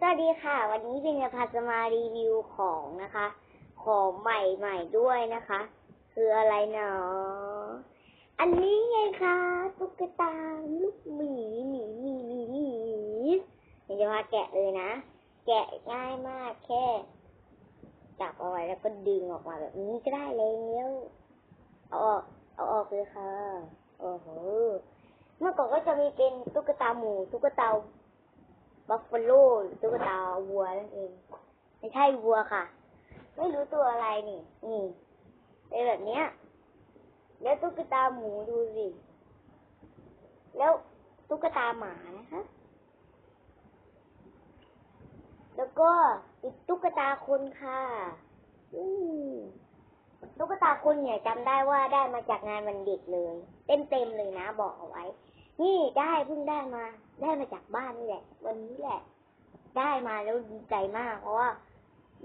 สวัสดีค่ะ วันนี้เป็นจะพาจะมารีวิวของนะคะ ของใหม่ๆด้วยนะคะ คืออะไรเนาะอันนี้ไงคะตุ๊กตาลูกหมีหมีหมีหมีหมีเดี๋ยวจะพาแกะเลยนะ แกะง่ายมากแค่จับเอาไว้แล้วก็ดึงออกมาแบบนี้ก็ได้แล้วเอาออกเอาออกเลยค่ะโอ้โหเมื่อก่อนก็จะมีเป็นตุ๊กตาหมูตุ๊กตา บัฟฟาโลตุ๊กตาวัวนั่นเอง ไม่ใช่วัวค่ะ ไม่รู้ตัวอะไรนี่ นี่เป็นแบบเนี้ย แล้วตุ๊กตาหมูดูสิ แล้วตุ๊กตาหมานะคะ แล้วก็อีกตุ๊กตาคนค่ะอืมตุ๊กตาคนเนี่ยจำได้ว่าได้มาจากงานวันเด็กเลย เต็มเต็มเลยนะบอกเอาไว้ นี่ได้เพิ่งได้มา ได้มาจากบ้านนี่แหละ วันนี้แหละ ได้มาแล้วดีใจมาก เพราะว่า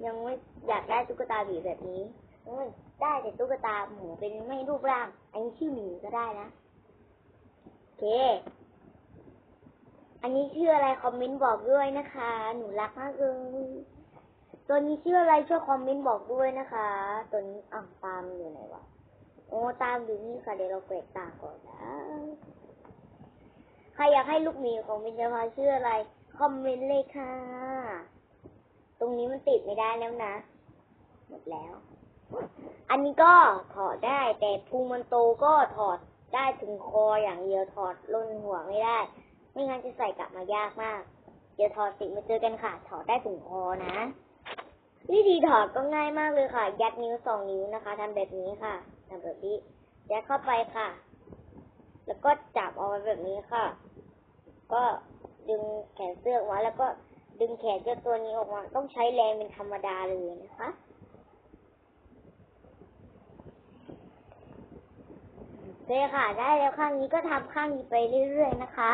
ยังไม่อยากได้ตุ๊กตาหมีแบบนี้เพราะมันได้แต่ตุ๊กตาหมูเป็นไม่รูปร่าง อันนี้ชื่อหมีก็ได้นะโอเค อันนี้ชื่ออะไรคอมเมนต์บอกด้วยนะคะ หนูรักมากเลยตัวนี้ชื่ออะไรช่วยคอมเมนต์บอกด้วยนะคะตัวนี้อะตามอยู่ไหนวะโอ้ตามอยู่นี่ค่ะเดี๋ยวเราเปิดตาก่อนนะ ใครอยากให้ลูกหมีของวินจพาชื่ออะไร คอมเมนต์เลยค่ะ ตรงนี้มันติดไม่ได้แล้วนะ หมดแล้ว อันนี้ก็ถอดได้ แต่พุงมันโตก็ถอดได้ถึงคออย่างเดียวถอดล้นหัวไม่ได้ ไม่งั้นจะใส่กลับมายากมาก เดี๋ยวถอดสิมาเจอกันค่ะ ถอดได้ถึงคอนะ วิธีถอดก็ง่ายมากเลยค่ะ ยัดนิ้วสองนิ้วนะคะทำแบบนี้ค่ะทำแบบนี้ยัดเข้าไปค่ะ แล้วก็จับเอาไว้แบบนี้ค่ะ ก็ดึงแขนเสื้อออกมาแล้วก็ดึงแขนเจ้าตัวนี้ออกมา ต้องใช้แรงเป็นธรรมดาเลยนะคะโอเคค่ะ ได้แล้วข้างนี้ก็ทำข้างนี้ไปเรื่อยๆนะคะ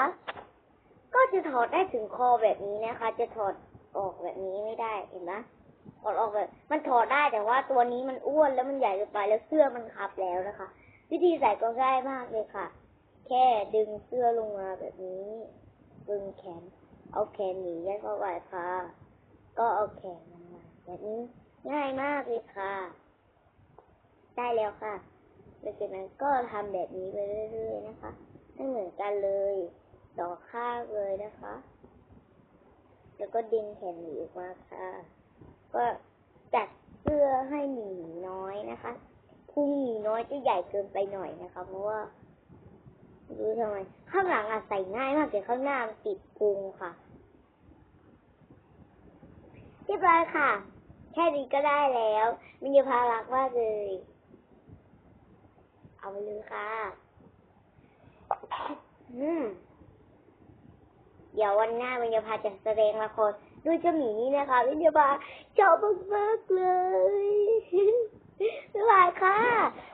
ก็จะถอดได้ถึงคอแบบนี้นะคะ จะถอดออกแบบนี้ไม่ได้เห็นไหมถอดออกแบบ มันถอดได้แต่ว่าตัวนี้มันอ้วนแล้วมันใหญ่เกินไปแล้วเสื้อมันคับแล้วนะคะ วิธีใส่ก็ง่ายมากเลยค่ะ แค่ดึงเสื้อลงมาแบบนี้ ดึงแขน เอาแขนหนียัดเข้าไปค่ะก็เอาแขนมันมาแบบนี้ง่ายมากเลยค่ะ ได้แล้วค่ะหลังจากนั้นก็ทำแบบนี้ไปเรื่อยๆนะคะ ไม่เหมือนกันเลยดอข้างเลยนะคะ แล้วก็ดึงแขนหนีออกมาค่ะ ก็จัดเสื้อให้หมีน้อยนะคะพุงหมีน้อยจะใหญ่เกินไปหน่อยนะคะ เพราะว่า รู้ทำไม ข้างหลังอะใส่ง่ายมากแต่ข้างหน้าติดพุงค่ะ เรียบร้อยค่ะ แค่นี้ก็ได้แล้วมิยาพารักมากเลย เอาไปเลยค่ะ อืมเดี๋ยววันหน้าวิญญาภาจะแสดงละครด้วยเจ้าหมีนี่นะคะวิญญาภาชอบมากๆเลย บ๊ายบายค่ะ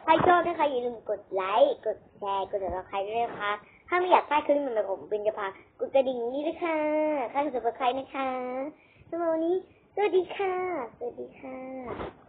ใครชอบนะคะอย่าลืมกดไลค์ กดแชร์ กดติดตามใครด้วยนะคะ ถ้าไม่อยากพลาดคลิปใหม่ๆของวินจะพากดกระดิ่งนี้ด้วยค่ะค่ากดติดตามใครนะคะสำหรับวันนี้สวัสดีค่ะ สวัสดีค่ะ